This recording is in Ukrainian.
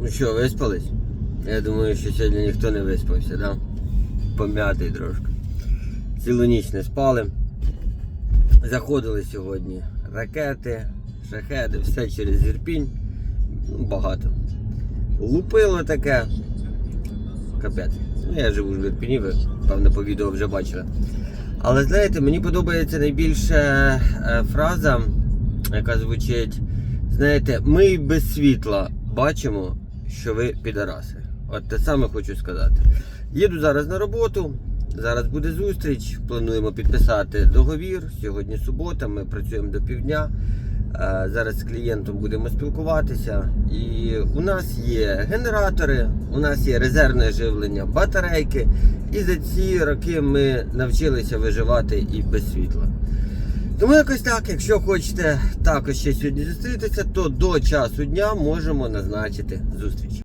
Ну що, виспались? Я думаю, що сьогодні ніхто не виспався, да? Пом'ятий трошки. Цілу ніч не спали. Заходили сьогодні ракети, шахеди, все через Ірпінь. Ну, багато. Лупило таке. Капець. Ну, я живу в Ірпіні, ви, певно, по відео вже бачили. Але знаєте, мені подобається найбільше е, фраза, яка звучить: знаєте, ми без світла бачимо, що ви підараси. От те саме хочу сказати. Їду зараз на роботу. Зараз буде зустріч. Плануємо підписати договір. Сьогодні субота, ми працюємо до півдня. Е, Зараз з клієнтом будемо спілкуватися. І у нас є генератори, у нас є резервне живлення, батарейки. І за ці роки ми навчилися виживати і без світла. Тому якось так, якщо хочете також ще сьогодні зустрітися, то до часу дня можемо назначити зустріч.